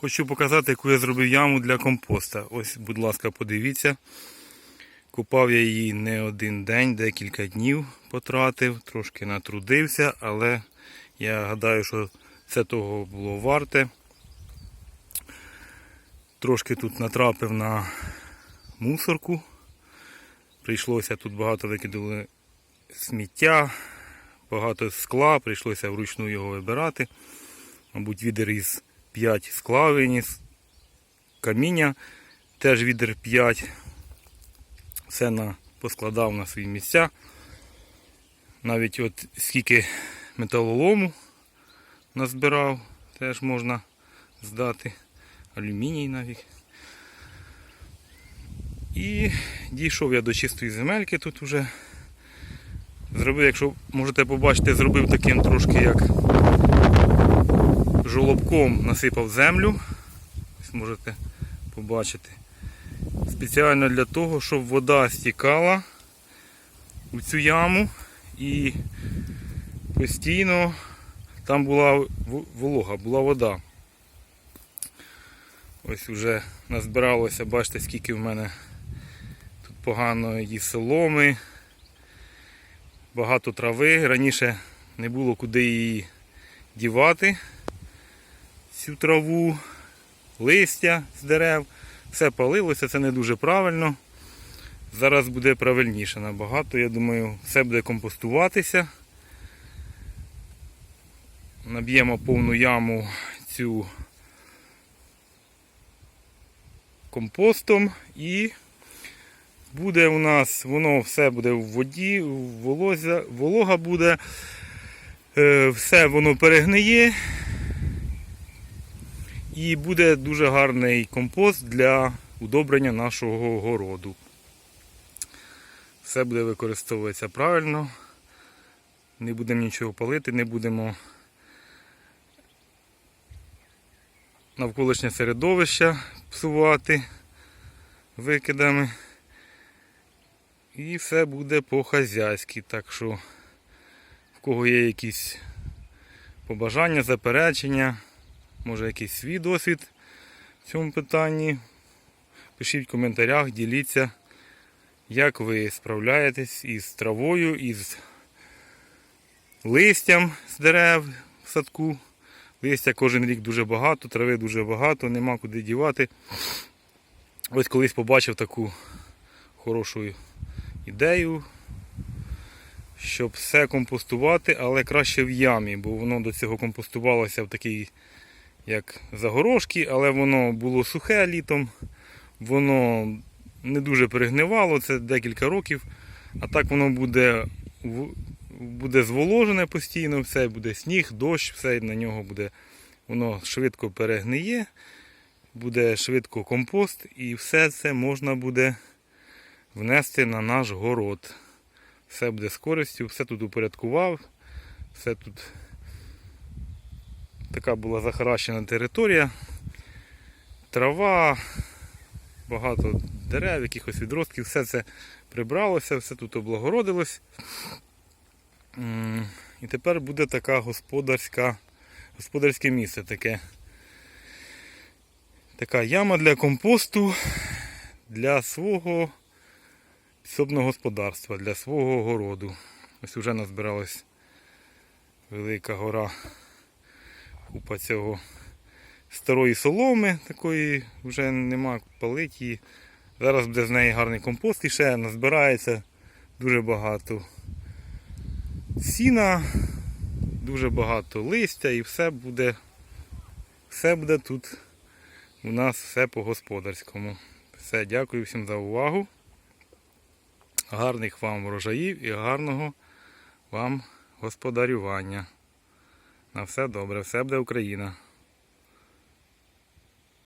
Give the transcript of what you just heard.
Хочу показати, яку я зробив яму для компоста. Ось, будь ласка, подивіться. Купав я її не один день, декілька днів потратив, трошки натрудився, але я гадаю, що це того було варте. Трошки тут натрапив на мусорку. Прийшлося тут багато викидали сміття, багато скла, прийшлося вручну його вибирати. Мабуть, відер із 5 скла виніс, каміння теж відер 5. Все на, поскладав на свої місця. Навіть от скільки металолому назбирав, теж можна здати. Алюміній навіть. І дійшов я до чистої земельки тут уже. Зробив, якщо можете побачити, зробив таким трошки як жолобком насипав землю. Ось можете побачити. Спеціально для того, щоб вода стікала у цю яму і постійно там була волога, була вода. Ось вже назбиралося, бачите, скільки в мене тут поганої соломи, багато трави. Раніше не було куди її дівати, цю траву, листя з дерев. Все палилося, це не дуже правильно. Зараз буде правильніше набагато. Я думаю, все буде компостуватися. Наб'ємо повну яму цю компостом і буде у нас, воно все буде в воді, волозя, волога буде, е, все воно перегниє і буде дуже гарний компост для удобрення нашого городу. Все буде використовуватися правильно. Не будемо нічого палити, не будемо навколишнє середовище псувати викидами. І все буде по-хазяйськи. Так що, в кого є якісь побажання, заперечення, може якийсь свій досвід в цьому питанні, пишіть в коментарях, діліться, як ви справляєтесь із травою, із листям з дерев в садку. Листя кожен рік дуже багато, трави дуже багато, нема куди дівати. Ось колись побачив таку хорошу ідею, щоб все компостувати, але краще в ямі, бо воно до цього компостувалося в такій, як загорожки, але воно було сухе літом, воно не дуже перегнивало, це декілька років, а так воно буде буде зволожене постійно, все буде сніг, дощ, все на нього буде, воно швидко перегниє, буде швидко компост і все це можна буде внести на наш город. Все буде з користю, все тут упорядкував, все тут така була захаращена територія, трава, багато дерев, якихось відростків, все це прибралося, все тут облагородилось. І тепер буде така господарська, господарське місце таке. Така яма для компосту для свого підсобного господарства, для свого городу. Ось вже назбиралась велика гора купа цього старої соломи, такої вже нема палить її. Зараз буде з неї гарний компост і ще назбирається дуже багато сіна, дуже багато листя і все буде, все буде тут у нас все по-господарському. Все, дякую всім за увагу. Гарних вам врожаїв і гарного вам господарювання. На все добре, все буде Україна.